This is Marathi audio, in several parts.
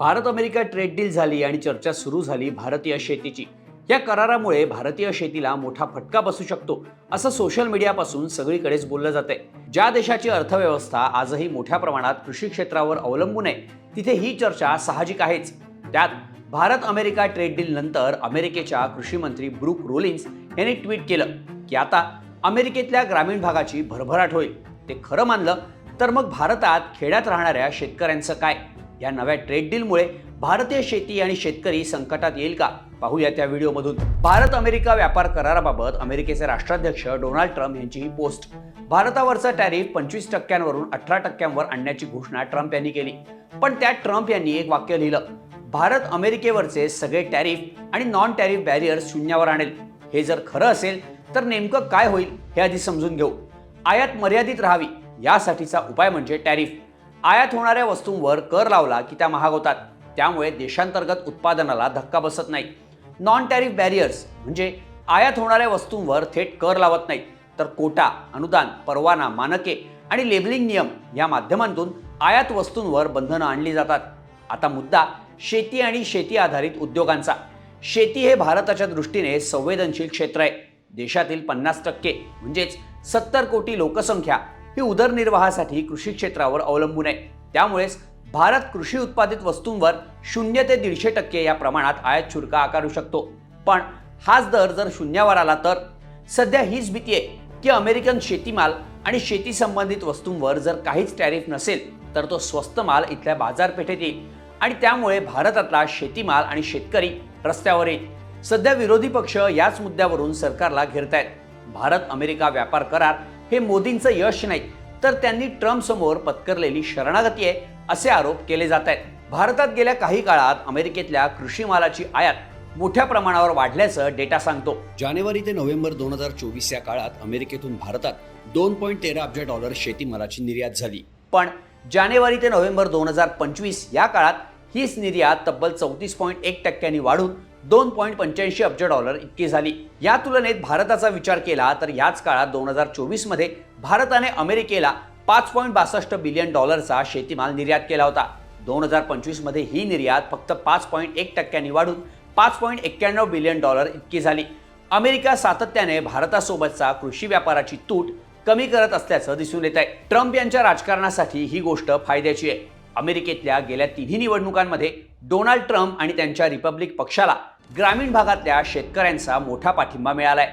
भारत अमेरिका ट्रेड डील झाली आणि चर्चा सुरू झाली भारतीय शेतीची. या करारामुळे भारतीय शेतीला मोठा फटका बसू शकतो असं सोशल मीडियापासून सगळीकडेच बोललं जाते ज्या देशाची अर्थव्यवस्था आजही मोठ्या प्रमाणात कृषी क्षेत्रावर अवलंबून आहे तिथे ही चर्चा साहजिक आहेच. त्यात भारत अमेरिका ट्रेड डील नंतर अमेरिकेच्या कृषी मंत्री ब्रुक रोलिन्स यांनी ट्विट केलं की आता अमेरिकेतल्या ग्रामीण भागाची भरभराट होईल. ते खरं मानलं तर मग भारतात खेड्यात राहणाऱ्या शेतकऱ्यांचं काय? या नव्या ट्रेड डीलमुळे भारतीय शेती आणि शेतकरी संकटात येईल का? पाहूया त्या व्हिडिओमधून. भारत अमेरिका व्यापार कराराबाबत अमेरिकेचे राष्ट्राध्यक्ष डोनाल्ड ट्रम्प यांची ही पोस्ट. भारतावरचा टॅरिफ पंचवीस टक्क्यांवरून अठरा टक्क्यांवर आणण्याची घोषणा ट्रम्प यांनी केली. पण त्यात ट्रम्प यांनी एक वाक्य लिहिलं. भारत अमेरिकेवरचे सगळे टॅरिफ आणि नॉन टॅरिफ बॅरियर्स शून्यावर आणेल. हे जर खरं असेल तर नेमकं काय होईल हे आधी समजून घेऊ. आयात मर्यादित राहावी यासाठीचा उपाय म्हणजे टॅरिफ. आयात होणाऱ्या वस्तूंवर कर लावला की त्या महाग होतात त्यामुळे देशांतर्गत उत्पादनाला धक्का बसत नाही. नॉन टॅरिफ बॅरियर्स म्हणजे आयात होणाऱ्या वस्तूंवर थेट कर लावत नाहीत. तर कोटा अनुदान परवाना मानके आणि लेबलिंग नियम या माध्यमांतून आयात वस्तूंवर बंधनं आणली जातात. आता मुद्दा शेती आणि शेती आधारित उद्योगांचा. शेती हे भारताच्या दृष्टीने संवेदनशील क्षेत्र आहे. देशातील पन्नास टक्के म्हणजेच सत्तर कोटी लोकसंख्या ही उदरनिर्वाहासाठी कृषी क्षेत्रावर अवलंबून आहे. त्यामुळेच भारत कृषी उत्पादित वस्तूंवर शून्य ते दीडशे टक्के या प्रमाणात आयात शुल्क आकारू शकतो. पण हाच दर जर शून्यावर आला तर? सध्या हीच भीती आहे की अमेरिकन शेतीमाल आणि शेती संबंधित वस्तूंवर जर काहीच टॅरिफ नसेल तर तो स्वस्त माल इथल्या बाजारपेठेत येईल. आणि त्यामुळे भारतातला शेतीमाल आणि शेतकरी रस्त्यावर येईल. सध्या विरोधी पक्ष याच मुद्द्यावरून सरकारला घेरतायत. भारत अमेरिका व्यापार करार हे मोदींचं यश नाही तर त्यांनी ट्रम्प समोर पत्करलेली शरणागती आहे असे आरोप केले जात आहेत. भारतात गेल्या काही काळात अमेरिकेतल्या कृषी मालाची आयात मोठ्या प्रमाणावर वाढल्याचं डेटा सांगतो. जानेवारी ते नोव्हेंबर दोन हजार चोवीस या काळात अमेरिकेतून भारतात दोन पॉईंट तेरा अब्ज डॉलर शेतीमालाची निर्यात झाली. पण जानेवारी ते नोव्हेंबर दोन हजार पंचवीस या काळात हीच निर्यात तब्बल चौतीस पॉईंट एक टक्क्यांनी वाढून दोन पॉईंट पंच्याऐंशी अब्ज डॉलर इतकी झाली. या तुलनेत भारताचा विचार केला तर याच काळात दोन हजार चोवीसमध्ये भारताने अमेरिकेला पाच पॉईंट बासष्ट बिलियन डॉलरचा शेतीमाल निर्यात केला होता. दोन हजार पंचवीसमध्ये ही निर्यात फक्त पाच पॉईंट एक टक्क्यांनी वाढून पाच पॉईंट एक्क्याण्णव बिलियन डॉलर इतकी झाली. अमेरिका सातत्याने भारतासोबतचा कृषी व्यापाराची तूट कमी करत असल्याचं दिसून येत आहे ट्रम्प यांच्या राजकारणासाठी ही गोष्ट फायद्याची आहे. अमेरिकेतल्या गेल्या तिन्ही निवडणुकांमध्ये डोनाल्ड ट्रम्प आणि त्यांच्या रिपब्लिक पक्षाला ग्रामीण भागातल्या शेतकऱ्यांचा मोठा पाठिंबा मिळालाय.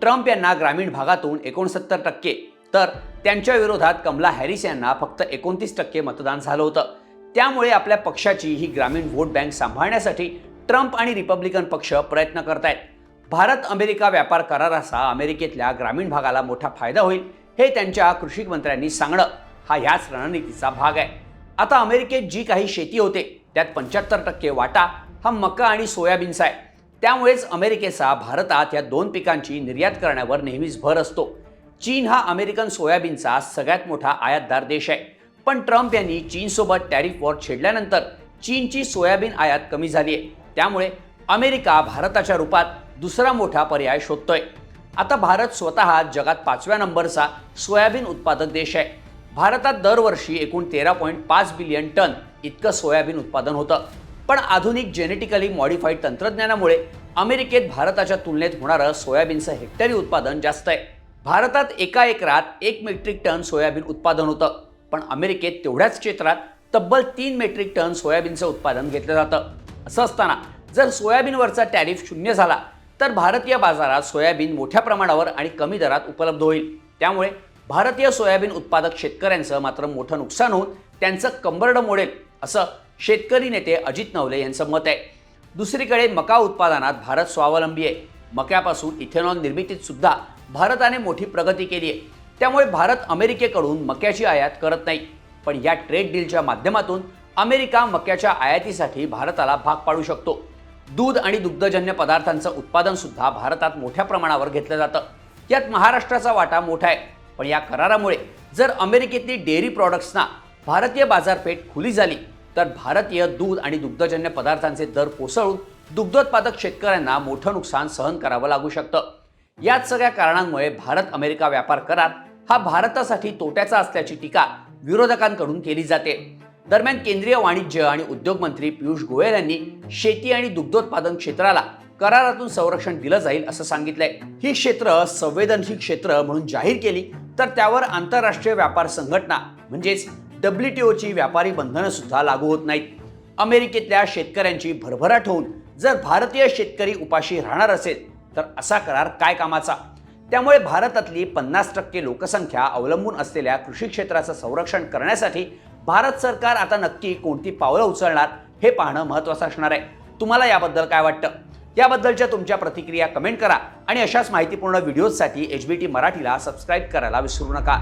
ट्रम्प यांना ग्रामीण भागातून एकोणसत्तर टक्के तर त्यांच्या विरोधात कमला हॅरिस यांना फक्त एकोणतीस टक्के मतदान झालं होतं. त्यामुळे आपल्या पक्षाची ही ग्रामीण व्होट बँक सांभाळण्यासाठी ट्रम्प आणि रिपब्लिकन पक्ष प्रयत्न करत आहेत भारत अमेरिका व्यापार कराराचा अमेरिकेतल्या ग्रामीण भागाला मोठा फायदा होईल हे त्यांच्या कृषी मंत्र्यांनी सांगणं हा याच रणनीतीचा भाग आहे. आता अमेरिकेत जी काही शेती होते त्यात पंच्याहत्तर टक्के वाटा हा मका आणि सोयाबीनचा आहे. त्यामुळेच अमेरिकेचा भारतात या दोन पिकांची निर्यात करण्यावर नेहमीच भर असतो. चीन हा अमेरिकन सोयाबीनचा सगळ्यात मोठा आयातदार देश आहे. पण ट्रम्प यांनी चीनसोबत टॅरिफ वॉर छेडल्यानंतर चीनची सोयाबीन आयात कमी झाली आहे. त्यामुळे अमेरिका भारताच्या रूपात दुसरा मोठा पर्याय शोधतोय. आता भारत स्वतः जगात पाचव्या नंबरचा सोयाबीन उत्पादक देश आहे. भारतात दरवर्षी एकूण तेरा पॉईंट पाच बिलियन टन इतकं सोयाबीन उत्पादन होतं. पण आधुनिक जेनेटिकली मॉडिफाईड तंत्रज्ञानामुळे अमेरिकेत भारताच्या तुलनेत होणारं सोयाबीनचं हेक्टरी उत्पादन जास्त आहे. भारतात एका एकरात एक मेट्रिक टन सोयाबीन उत्पादन होतं. पण अमेरिकेत तेवढ्याच क्षेत्रात तब्बल तीन मेट्रिक टन सोयाबीनचं उत्पादन घेतलं जातं. असं असताना जर सोयाबीनवरचा टॅरिफ शून्य झाला तर भारतीय बाजारात सोयाबीन मोठ्या प्रमाणावर आणि कमी दरात उपलब्ध होईल. त्यामुळे भारतीय सोयाबीन उत्पादक शेतकऱ्यांचं मात्र मोठं नुकसान होऊन त्यांचं कंबरडं मोडेल. असं शेतकरी नेते अजित नवले यांचं मत आहे. दुसरीकडे मका उत्पादनात भारत स्वावलंबी आहे. मक्यापासून इथेनॉल निर्मितीत सुद्धा भारताने मोठी प्रगती केली आहे. त्यामुळे भारत अमेरिकेकडून मक्याची आयात करत नाही. पण या ट्रेड डीलच्या माध्यमातून अमेरिका मक्याच्या आयातीसाठी भारताला भाग पाडू शकतो. दूध आणि दुग्धजन्य पदार्थांचं उत्पादन सुद्धा भारतात मोठ्या प्रमाणावर घेतलं जातं. यात महाराष्ट्राचा वाटा मोठा आहे. पण या करारामुळे जर अमेरिकेतली डेअरी प्रॉडक्ट्सना भारतीय बाजारपेठ खुली झाली तर भारतीय दूध आणि दुग्धजन्य पदार्थांचे दर कोसळून दुग्धोत्पादक शेतकऱ्यांना मोठं नुकसान सहन करावं लागू शकतं. याच सगळ्या कारणांमुळे भारत अमेरिका व्यापार करार हा भारतासाठी तोट्याचा असल्याची टीका विरोधकांकडून केली जाते. दरम्यान केंद्रीय वाणिज्य आणि उद्योग मंत्री पियुष गोयल यांनी शेती आणि दुग्धोत्पादन क्षेत्राला करारातून संरक्षण दिलं जाईल असं सांगितलंय. ही क्षेत्र संवेदनशील क्षेत्र म्हणून जाहीर केली तर त्यावर आंतरराष्ट्रीय व्यापार संघटना म्हणजेच डब्ल्यूटीओची व्यापारी बंधनं सुद्धा लागू होत नाहीत. अमेरिकेतल्या शेतकऱ्यांची भरभराट होऊन जर भारतीय शेतकरी उपाशी राहणार असेल तर असा करार काय कामाचा? त्यामुळे भारतातली पन्नास टक्के लोकसंख्या अवलंबून असलेल्या कृषी क्षेत्राचं संरक्षण करण्यासाठी भारत सरकार आता नक्की कोणती पावलं उचलणार हे पाहणं महत्त्वाचं असणार आहे. तुम्हाला याबद्दल काय वाटतं? याबद्दलच्या तुमच्या प्रतिक्रिया कमेंट करा आणि अशाच माहितीपूर्ण व्हिडिओजसाठी एच बी टी मराठीला सबस्क्राईब करायला विसरू नका.